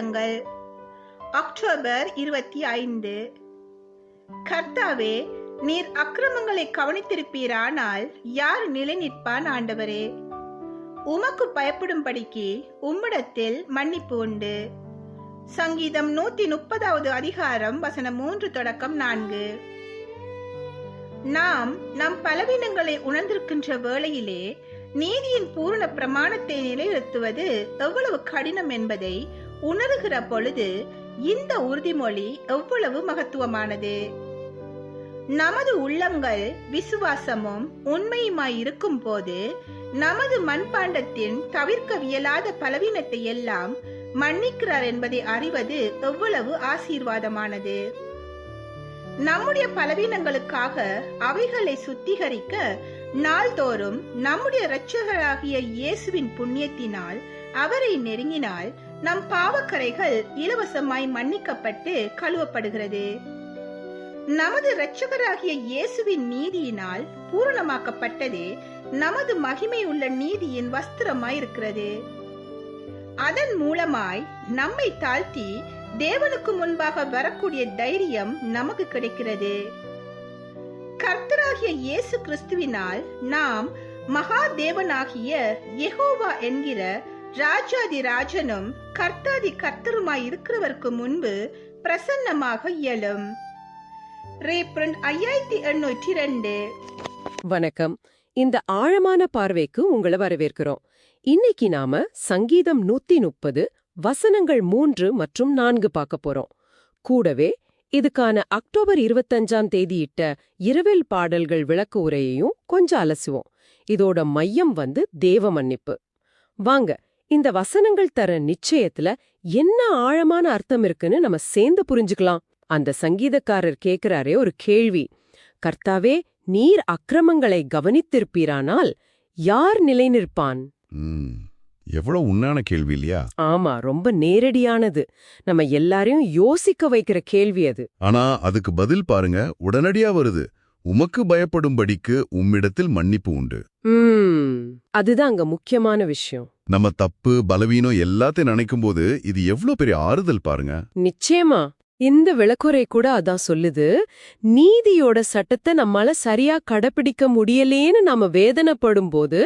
சங்கீதங்கள் அக்டோபர் இருபத்தி ஐந்து. கர்த்தாவே நீர் அக்கிரமங்களை கவனித்திருப்பீரானால் யார் நிலை நிற்பான் ஆண்டவரே? உமக்கு பயப்படும்படிக்கு உம்மிடத்தில் மன்னிப்பு உண்டு. சங்கீதம் நூத்தி முப்பதாவது அதிகாரம் வசனம் மூன்று தொடக்கம் நான்கு. நாம் நம் பலவீனங்களை உணர்ந்திருக்கின்ற வேளையிலே நீதியின் பூரண பிரமாணத்தை நிலைநிறுத்துவது எவ்வளவு கடினம் என்பதை உணர்கிற பொழுது இந்த உறுதிமொழி எவ்வளவு மகத்துவமானது? நமது உள்ளங்கள் விசுவாசமும் உண்மையுமாய் இருக்கும் போது நமது மண்பாண்டத்தின் தவிர்க்கவியலாத பலவீனத்தை எல்லாம் மன்னிக்கிறார் என்பதை அறிவது எவ்வளவு ஆசீர்வாதமானது. நம்முடைய பலவீனங்களுக்காக அவைகளை சுத்திகரிக்க நாள்தோறும் நம்முடைய இரட்சகராகிய இயேசுவின் புண்ணியத்தினால் அவரை நெருங்கினால் நம் பாவக்கரைகள் இலவசமாய் மன்னிக்கப்பட்டு கழுவப்படுகிறது. நமது இரட்சகராகிய இயேசுவின் நீதியினால் பூரணமாக்கப்பட்டதே நமது மகிமை உள்ள நீதியின் வஸ்திரமாய் இருக்கிறது அதன் மூலமாய் நம்மை தாழ்த்தி தேவனுக்கு முன்பாக வரக்கூடிய தைரியம் நமக்கு கிடைக்கிறது. கர்த்தராகிய இயேசு கிறிஸ்துவினால் நாம் மகா தேவனாகிய யெகோவா என்கிற ராஜாதி ராஜனும் கர்த்தாதி கர்த்தருமாய் இருக்கிறவருக்கு முன்பு பிரசன்னமாக இயலும். ஐயாயிரத்தி எண்ணூற்றி ரெண்டு. வணக்கம். இந்த ஆழமான பார்வைக்கு உங்களை வரவேற்கிறோம். இன்னைக்கு நாம சங்கீதம் நூத்தி முப்பது வசனங்கள் மூன்று மற்றும் நான்கு பார்க்க போறோம். கூடவே இதுக்கான அக்டோபர் இருபத்தஞ்சாம் தேதியிட்ட இரவில் பாடல்கள் விளக்கு உரையையும் கொஞ்சம் அலசுவோம். இதோட மையம் வந்து தேவ மன்னிப்பு. வாங்க இந்த வசனங்கள் தர நிச்சயத்துல என்ன ஆழமான அர்த்தம் இருக்குன்னு நம்ம சேர்ந்து புரிஞ்சுக்கலாம். அந்த சங்கீதக்காரர் கேக்குறாரே ஒரு கேள்வி. கர்த்தாவே நீர் அக்கிரமங்களை கவனித்திருப்பீரானால் யார் நிலை நிற்பான் ம், எவ்வளவு உண்ணான கேள்வி இல்லையா? ஆமா ரொம்ப நேரடியானது. நம்ம எல்லாரையும் யோசிக்க வைக்கிற கேள்வி அது. ஆனா அதுக்கு பதில் பாருங்க உடனடியா வருது. உமக்கு பயப்படும்படிக்கு உம்மிடத்தில் மன்னிப்பு உண்டு. அதுதான் அங்க முக்கியமான விஷயம். நம்ம தப்பு பலவீனம் எல்லாத்தையும் நினைக்கும்போது இது எவ்வளவு பெரிய ஆறுதல் பாருங்க. நிச்சயமா. இந்த விளக்குறை கூட அதான் சொல்லுது. நீதியோட சட்டத்தை நம்மால சரியா கடைபிடிக்க முடியலேன்னு நாம வேதனைப்படும் போது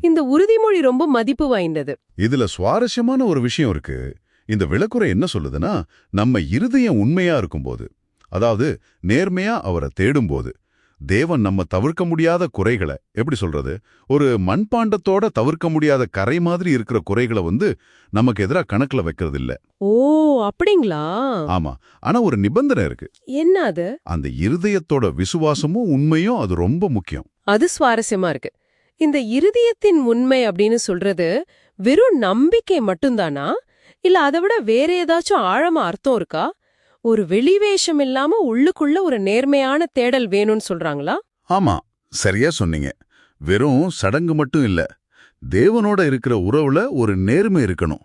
இந்த உறுதிமொழி ரொம்ப மதிப்பு வாய்ந்தது. இதுல சுவாரஸ்யமான ஒரு விஷயம் இருக்கு. இந்த விளக்குறை என்ன சொல்லுதுன்னா நம்ம இருதயம் உண்மையா இருக்கும்போது அதாவது நேர்மையா அவரை தேடும்போது தேவன் நம்ம தவிர்க்க முடியாத குறைகளை எப்படி சொல்றது? ஒரு மண்பாண்டத்தோட தவிர்க்க முடியாத கரை மாதிரி இருக்கிற குறைகளை வந்து நமக்கு எதிரா கணக்குல வைக்கிறது இல்ல ஓ அப்படிங்களா? ஆமா. ஆனா ஒரு நிபந்தனை இருக்கு. என்ன அது? அந்த இருதயத்தோட விசுவாசமும் உண்மையும் அது ரொம்ப முக்கியம். அது சுவாரஸ்யமா இருக்கு. இந்த இருதயத்தின் உண்மை அப்படின்னு சொல்றது வெறும் நம்பிக்கை மட்டும்தானா? இல்ல அதை விட வேற ஏதாச்சும் ஆழமா அர்த்தம் இருக்கா? ஒரு வெளிவேஷம் இல்லாம உள்ளுக்குள்ள ஒரு நேர்மையான தேடல் வேணும்னு சொல்றாங்களா? ஆமா சரியா சொன்னீங்க. வெறும் சடங்கு மட்டும் இல்ல தேவனோட இருக்கிற உறவுல ஒரு நேர்மை இருக்கணும்.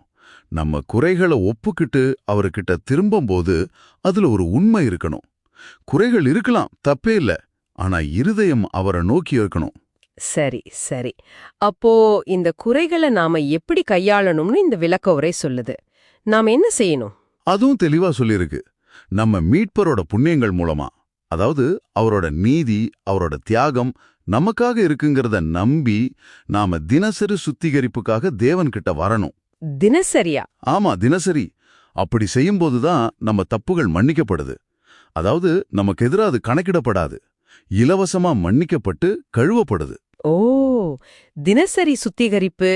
நம்ம குறைகளை ஒப்புக்கிட்டு அவர்கிட்ட திரும்பும்போது அதுல ஒரு உண்மை இருக்கணும். குறைகள் இருக்கலாம் தப்பே இல்ல ஆனா இருதயம் அவரை நோக்கி இருக்கணும். சரி சரி. அப்போ இந்த குறைகளை நாம எப்படி கையாளணும்னு இந்த விளக்க உரை சொல்லுது. நாம என்ன செய்யணும்? அதுவும் தெளிவா சொல்லியிருக்கு. நம்ம மீட்பரோட புண்ணியங்கள் மூலமா. அதாவது அவரோட நீதி அவரோட தியாகம் நமக்காக இருக்குங்கிறத நம்பி நாம தினசரி சுத்திகரிப்புக்காக தேவன்கிட்ட வரணும். தினசரியா? ஆமா தினசரி. அப்படி செய்யும்போதுதான் நம்ம தப்புகள் மன்னிக்கப்படுது. அதாவது நமக்கு எதிரா அது கணக்கிடப்படாது. இலவசமா மன்னிக்கப்பட்டு கழுவப்படுது. ஓ தினசரி சுத்திகரிப்பு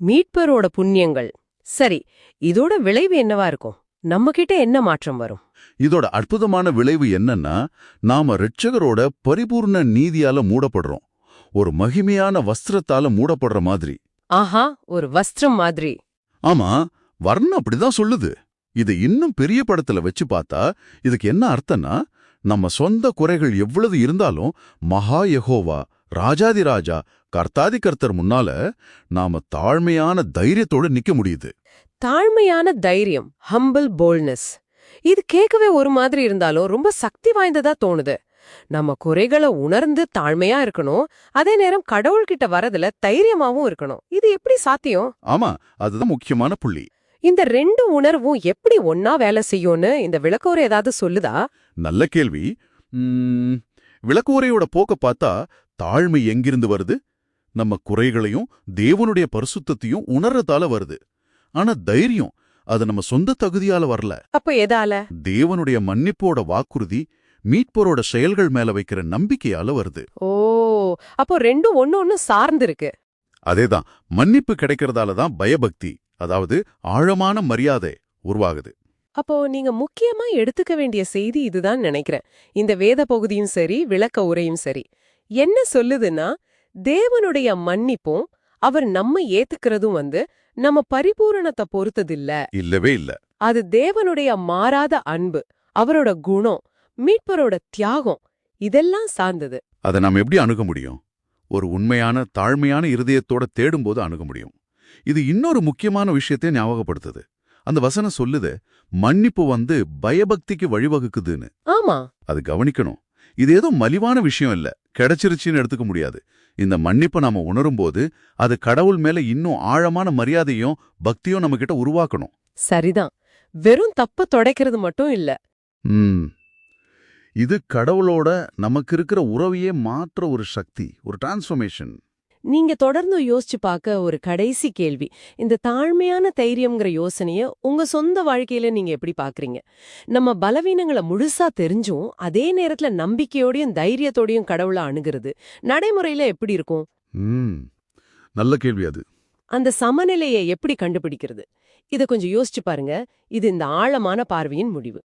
மீட்பரோட புண்ணியங்கள். சரி இதோட விளைவு என்னவா இருக்கும்? நம்ம கிட்ட என்ன மாற்றம் வரும்? இதோட அற்புதமான விளைவு என்னன்னா நாம ரிட்சகரோட பரிபூர்ண நீதியால மூடப்படுறோம். ஒரு மகிமையான வஸ்திரத்தால மூடப்படுற மாதிரி. ஆஹா ஒரு வஸ்திரம் மாதிரி. ஆமா வர்ணம் அப்படிதான் சொல்லுது. இது இன்னும் பெரிய படத்துல வச்சு பார்த்தா இதுக்கு என்ன அர்த்தம்னா நம்ம சொந்த குறைகள் எவ்வளவு இருந்தாலும் மகா யெகோவா ராஜாதி ராஜா கர்த்தாதி கர்த்தர் முன்னால நாம தாழ்மையான தைரியத்தோட நிக்க முடியுது. தாழ்மையான தைரியம் ஹம்பிள் போல்ட்னஸ் இது கேட்கவே ஒரு மாதிரி இருந்தாலும் ரொம்ப சக்தி வாய்ந்ததா தோணுது. நம்ம குறைகளை உணர்ந்து தாழ்மையா இருக்கணும். அதே நேரம் கடவுள்கிட்ட வரதுல தைரியமாவும் இருக்கணும். இது எப்படி சாத்தியம்? ஆமா அதுதான் முக்கியமான புள்ளி. இந்த ரெண்டு உணர்வும் எப்படி ஒன்னா வேலை செய்யும்னு இந்த விளக்கோரை ஏதாவது சொல்லுதா? நல்ல கேள்வி. ம், விளக்குவரையோட போக்க பார்த்தா தாழ்மை எங்கிருந்து வருது? நம்ம குறைகளையும் தேவனுடைய பரிசுத்தத்தையும் உணர்றதால வருது. ஆனா தைரியம் அது நம்ம சொந்த தகுதியால வரல. அப்ப எதால? தேவனுடைய மன்னிப்போட வாக்குறுதி மீட்பரோட செயல்கள் மேல வைக்கிற நம்பிக்கையால வருது. ஓ அப்போ ரெண்டும் ஒன்னு ஒன்னு சார்ந்து இருக்கு அதேதான் மன்னிப்பு கிடைக்கிறதால தான் பயபக்தி அதாவது ஆழமான மரியாதை உருவாகுது. அப்போ நீங்க முக்கியமா எடுத்துக்க வேண்டிய செய்தி இதுதான் நினைக்கிறேன். இந்த வேத பகுதியும் சரி விளக்க உரையும் சரி. என்ன சொல்லுதுன்னா தேவனுடைய மன்னிப்பும் அவர் நம்ம ஏத்துக்கிறதும் வந்து நம்ம பரிபூரணத்தை பொறுத்ததில்ல. இல்லவே இல்ல. அது தேவனுடைய மாறாத அன்பு அவரோட குணம் மீட்பரோட தியாகம் இதெல்லாம் சார்ந்தது. அதை நாம் எப்படி அணுக முடியும்? ஒரு உண்மையான தாழ்மையான இருதயத்தோட தேடும்போது அணுக முடியும். இது இன்னொரு முக்கியமான விஷயத்தை ஞாபகப்படுத்துது. அந்த வசனம் சொல்லுது மன்னிப்பு வந்து பயபக்திக்கு வழிவகுக்குதுன்னு. ஆமா. அது கவனிக்கணும். இது ஏதோ மலிவான விஷயம் இல்ல. கிடைச்சிருச்சுன்னு எடுத்துக்க முடியாது. இந்த மன்னிப்பை நாம உணரும்போது அது கடவுள் மேல இன்னும் ஆழமான மரியாதையும் பக்தியும் நம்ம கிட்ட உருவாக்கணும். சரிதான். வெறும் தப்ப தொடைக்கிறது மட்டும் இல்ல. இது கடவுளோட நமக்கு இருக்கிற உறவையே மாற்ற ஒரு சக்தி ஒரு டிரான்ஸ்ஃபர்மேஷன் நீங்க தொடர்ந்து யோசிச்சு பார்க்க ஒரு கடைசி கேள்வி. இந்த தாழ்மையான தைரியம்ங்கிற யோசனைய உங்க சொந்த வாழ்க்கையில நீங்க எப்படி பாக்குறீங்க நம்ம பலவீனங்களை முழுசா தெரிஞ்சும் அதே நேரத்துல நம்பிக்கையோடையும் தைரியத்தோடையும் கடவுளை அணுகிறது நடைமுறையில எப்படி இருக்கும்? ம். நல்ல கேள்வி அது. அந்த சமநிலையை எப்படி கண்டுபிடிக்கிறது? இத கொஞ்சம் யோசிச்சு பாருங்க. இது இந்த ஆழமான பார்வையின் முடிவு.